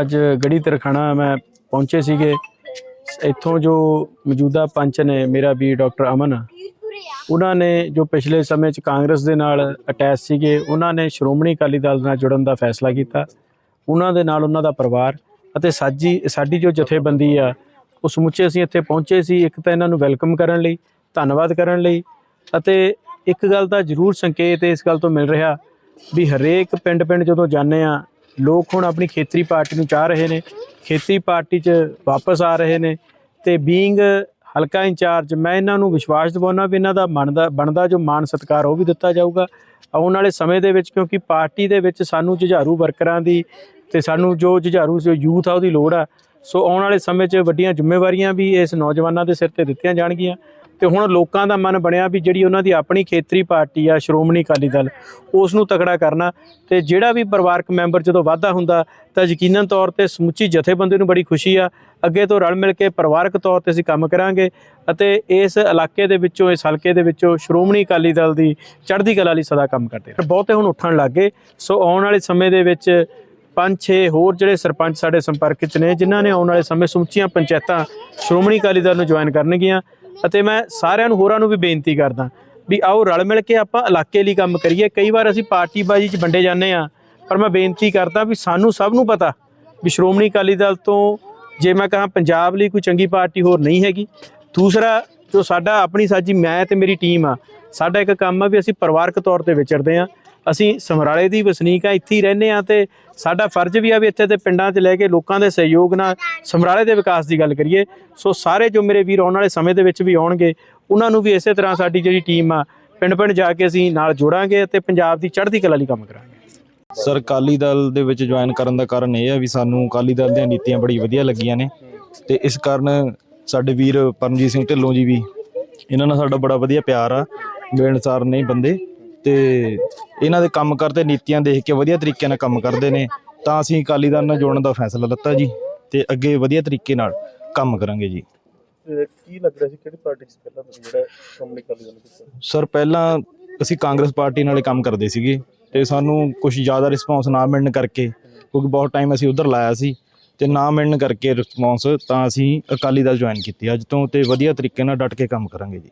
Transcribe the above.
ਅੱਜ ਗੜੀ ਤਰਖਾਣਾ ਮੈਂ ਪਹੁੰਚੇ ਸੀਗੇ। ਇੱਥੋਂ ਜੋ ਮੌਜੂਦਾ ਪੰਚ ਨੇ, ਮੇਰਾ ਵੀ ਡਾਕਟਰ ਅਮਨ, ਉਹਨਾਂ ਨੇ ਜੋ ਪਿਛਲੇ ਸਮੇਂ 'ਚ ਕਾਂਗਰਸ ਦੇ ਨਾਲ ਅਟੈਚ ਸੀਗੇ, ਉਹਨਾਂ ਨੇ ਸ਼੍ਰੋਮਣੀ ਅਕਾਲੀ ਦਲ ਨਾਲ ਜੁੜਨ ਦਾ ਫੈਸਲਾ ਕੀਤਾ। ਉਹਨਾਂ ਦੇ ਨਾਲ ਉਹਨਾਂ ਦਾ ਪਰਿਵਾਰ ਅਤੇ ਸਾਜੀ, ਸਾਡੀ ਜੋ ਜਥੇਬੰਦੀ ਆ, ਉਹ ਸਮੁੱਚੇ ਅਸੀਂ ਇੱਥੇ ਪਹੁੰਚੇ ਸੀ। ਇੱਕ ਤਾਂ ਇਹਨਾਂ ਨੂੰ ਵੈਲਕਮ ਕਰਨ ਲਈ, ਧੰਨਵਾਦ ਕਰਨ ਲਈ ਅਤੇ ਇੱਕ ਗੱਲ ਦਾ ਜ਼ਰੂਰ ਸੰਕੇਤ ਇਸ ਗੱਲ ਤੋਂ ਮਿਲ ਰਿਹਾ ਵੀ ਹਰੇਕ ਪਿੰਡ-ਪਿੰਡ ਜਦੋਂ ਜਾਂਦੇ ਆ ਲੋਕ ਹੁਣ ਆਪਣੀ ਖੇਤਰੀ ਪਾਰਟੀ ਨੂੰ ਚਾਹ ਰਹੇ ਨੇ, ਖੇਤਰੀ ਪਾਰਟੀ 'ਚ ਵਾਪਸ ਆ ਰਹੇ ਨੇ ਤੇ ਬੀਇੰਗ ਹਲਕਾ ਇੰਚਾਰਜ, ਮੈਂ ਇਹਨਾਂ ਨੂੰ ਵਿਸ਼ਵਾਸ ਦਿਵਾਉਣਾ ਵੀ ਇਹਨਾਂ ਦਾ ਬਣਦਾ ਬਣਦਾ ਜੋ ਮਾਣ ਸਤਿਕਾਰ ਉਹ ਵੀ ਦਿੱਤਾ ਜਾਊਗਾ ਆਉਣ ਵਾਲੇ ਸਮੇਂ ਦੇ ਵਿੱਚ, ਕਿਉਂਕਿ ਪਾਰਟੀ ਦੇ ਵਿੱਚ ਸਾਨੂੰ ਜੁਝਾਰੂ ਵਰਕਰਾਂ ਦੀ ਤੇ ਸਾਨੂੰ ਜੋ ਜੁਝਾਰੂ ਜੋ ਯੂਥ ਆ ਉਹਦੀ ਲੋੜ ਆ। ਸੋ ਆਉਣ ਵਾਲੇ ਸਮੇਂ 'ਚ ਵੱਡੀਆਂ ਜ਼ਿੰਮੇਵਾਰੀਆਂ ਵੀ ਇਸ ਨੌਜਵਾਨਾਂ ਦੇ ਸਿਰ ਤੇ ਦਿੱਤੀਆਂ ਜਾਣਗੀਆਂ। ਤੇ ਹੁਣ ਲੋਕਾਂ ਦਾ ਮਨ ਬਣਿਆ ਵੀ ਜਿਹੜੀ ਉਹਨਾਂ ਦੀ ਆਪਣੀ ਖੇਤਰੀ ਪਾਰਟੀ ਆ, ਸ਼੍ਰੋਮਣੀ ਅਕਾਲੀ ਦਲ, ਉਸ ਨੂੰ ਤਕੜਾ ਕਰਨਾ ਤੇ ਜਿਹੜਾ ਵੀ ਪਰਿਵਾਰਕ ਮੈਂਬਰ ਜਦੋਂ ਵਾਧਾ ਹੁੰਦਾ, ਤਾਂ ਯਕੀਨਨ ਤੌਰ ਤੇ ਸਮੁੱਚੀ ਜਥੇਬੰਦੀ ਨੂੰ ਬੜੀ ਖੁਸ਼ੀ ਆ। ਅੱਗੇ ਤੋਂ ਰਲ ਮਿਲ ਕੇ ਪਰਿਵਾਰਕ ਤੌਰ ਤੇ ਅਸੀਂ ਕੰਮ ਕਰਾਂਗੇ ਅਤੇ ਇਸ ਇਲਾਕੇ ਦੇ ਵਿੱਚੋਂ, ਇਸ ਹਲਕੇ ਦੇ ਵਿੱਚੋਂ ਸ਼੍ਰੋਮਣੀ ਅਕਾਲੀ ਦਲ ਦੀ ਚੜ੍ਹਦੀ ਕਲਾ ਲਈ ਸਦਾ ਕੰਮ ਕਰਦੇ ਰਹੇ। ਬਹੁਤੇ ਹੁਣ ਉੱਠਣ ਲੱਗੇ ਸੋ ਆਉਣ ਵਾਲੇ ਸਮੇਂ ਦੇ ਵਿੱਚ ਪੰਜ, ਛੇ ਹੋਰ ਜਿਹੜੇ ਸਰਪੰਚ ਸਾਡੇ ਸੰਪਰਕ 'ਚ ਨੇ, ਜਿਨ੍ਹਾਂ ਨੇ ਆਉਣ ਵਾਲੇ ਸਮੇਂ ਸਮੁੱਚੀਆਂ ਪੰਚਾਇਤਾਂ ਸ਼੍ਰੋਮਣੀ ਅਕਾਲੀ ਦਲ ਨੂੰ ਜੁਆਇਨ ਕਰਨਗੀਆਂ। ਅਤੇ ਮੈਂ ਸਾਰਿਆਂ ਨੂੰ ਹੋਰਾਂ ਨੂੰ ਵੀ ਬੇਨਤੀ ਕਰਦਾ ਵੀ ਆਓ ਰਲ ਮਿਲ ਕੇ ਆਪਾਂ ਇਲਾਕੇ ਲਈ ਕੰਮ ਕਰੀਏ। ਕਈ ਵਾਰ ਅਸੀਂ ਪਾਰਟੀਬਾਜ਼ੀ 'ਚ ਵੰਡੇ ਜਾਂਦੇ ਆ ਪਰ ਮੈਂ ਬੇਨਤੀ ਕਰਦਾ ਵੀ ਸਾਨੂੰ ਸਭ ਨੂੰ ਪਤਾ ਵੀ ਸ਼੍ਰੋਮਣੀ ਅਕਾਲੀ ਦਲ ਤੋਂ ਜੇ ਮੈਂ ਕਹਾਂ ਪੰਜਾਬ ਲਈ ਕੋਈ ਚੰਗੀ ਪਾਰਟੀ ਹੋਰ ਨਹੀਂ ਹੈਗੀ। ਦੂਸਰਾ, ਜੋ ਸਾਡਾ ਆਪਣੀ ਸਾਜੀ ਮੈਂ ਤੇ ਮੇਰੀ ਟੀਮ ਆ, ਸਾਡਾ ਇੱਕ ਕੰਮ ਆ ਵੀ ਅਸੀਂ ਪਰਿਵਾਰਕ ਤੌਰ ਤੇ ਵਿਚਰਦੇ ਆ ਅਸੀਂ ਸਮਰਾਲੇ ਦੀ ਵਸਨੀਕ ਆ, ਇੱਥੇ ਹੀ ਰਹਿੰਦੇ ਆ ਤੇ ਸਾਡਾ ਫਰਜ਼ ਵੀ ਆ ਵੀ ਇੱਥੇ ਦੇ ਪਿੰਡਾਂ 'ਚ ਲੈ ਕੇ ਲੋਕਾਂ ਦੇ ਸਹਿਯੋਗ ਨਾਲ ਸਮਰਾਲੇ ਦੇ ਵਿਕਾਸ ਦੀ ਗੱਲ ਕਰੀਏ। ਸੋ ਸਾਰੇ ਜੋ ਮੇਰੇ ਵੀਰ ਆਉਣ ਵਾਲੇ ਸਮੇਂ ਦੇ ਵਿੱਚ ਵੀ ਆਉਣਗੇ, ਉਹਨਾਂ ਨੂੰ ਵੀ ਇਸੇ ਤਰ੍ਹਾਂ ਸਾਡੀ ਜਿਹੜੀ ਟੀਮ ਆ ਪਿੰਡ ਪਿੰਡ ਜਾ ਕੇ ਅਸੀਂ ਨਾਲ ਜੋੜਾਂਗੇ ਅਤੇ ਪੰਜਾਬ ਦੀ ਚੜ੍ਹਦੀ ਕਲਾ ਲਈ ਕੰਮ ਕਰਾਂਗੇ। ਸਰ, ਅਕਾਲੀ ਦਲ ਦੇ ਵਿੱਚ ਜੁਆਇਨ ਕਰਨ ਦਾ ਕਾਰਨ ਇਹ ਹੈ ਵੀ ਸਾਨੂੰ ਅਕਾਲੀ ਦਲ ਦੀਆਂ ਨੀਤੀਆਂ ਬੜੀ ਵਧੀਆ ਲੱਗੀਆਂ ਨੇ ਤੇ ਇਸ ਕਾਰਨ ਸਾਡੇ ਵੀਰ ਪਰਮਜੀਤ ਸਿੰਘ ਢਿੱਲੋਂ ਜੀ ਵੀ, ਇਹਨਾਂ ਨਾਲ ਸਾਡਾ ਬੜਾ ਵਧੀਆ ਪਿਆਰ ਆ। ਬੇਨਸਾਰ ਨਹੀਂ ਬੰਦੇ ਤੇ ਇਹਨਾਂ ਦੇ ਕੰਮ ਕਰਦੇ ਨੀਤੀਆਂ ਦੇਖ ਕੇ ਵਧੀਆ ਤਰੀਕੇ ਨਾਲ ਕੰਮ ਕਰਦੇ ਨੇ ਤਾਂ ਅਸੀਂ ਅਕਾਲੀ ਦਲ ਨਾਲ ਜੁੜਨ ਦਾ ਫੈਸਲਾ ਲਿੱਤਾ ਜੀ ਤੇ ਅੱਗੇ ਵਧੀਆ ਤਰੀਕੇ ਨਾਲ ਕੰਮ ਕਰਾਂਗੇ ਜੀ। ਕੀ ਲੱਗ ਰਿਹਾ ਸੀ? ਕਿਹੜੀ ਪਾਰਟੀ ਚ ਪਹਿਲਾਂ ਤੁਸੀਂ ਜਿਹੜਾ ਸ਼੍ਰੋਮਣੀ ਅਕਾਲੀ ਦਲ ਕੀਤਾ ਸਰ ਪਹਿਲਾਂ ਅਸੀਂ ਕਾਂਗਰਸ ਪਾਰਟੀ ਨਾਲੇ ਕੰਮ ਕਰਦੇ ਸੀਗੇ ਤੇ ਸਾਨੂੰ ਕੁਝ ਜ਼ਿਆਦਾ ਰਿਸਪੌਂਸ ਨਾ ਮਿਲਣ ਕਰਕੇ ਕਿਉਂਕਿ ਬਹੁਤ ਟਾਈਮ ਅਸੀਂ ਉਧਰ ਲਾਇਆ ਸੀ ਤੇ ਨਾ ਮਿਲਣ ਕਰਕੇ ਰਿਸਪੌਂਸ ਤਾਂ ਅਸੀਂ ਅਕਾਲੀ ਦਲ ਜੁਆਇਨ ਕੀਤੀ ਅੱਜ ਤੋਂ ਤੇ ਵਧੀਆ ਤਰੀਕੇ ਨਾਲ ਡਟ ਕੇ ਕੰਮ ਕਰਾਂਗੇ ਜੀ।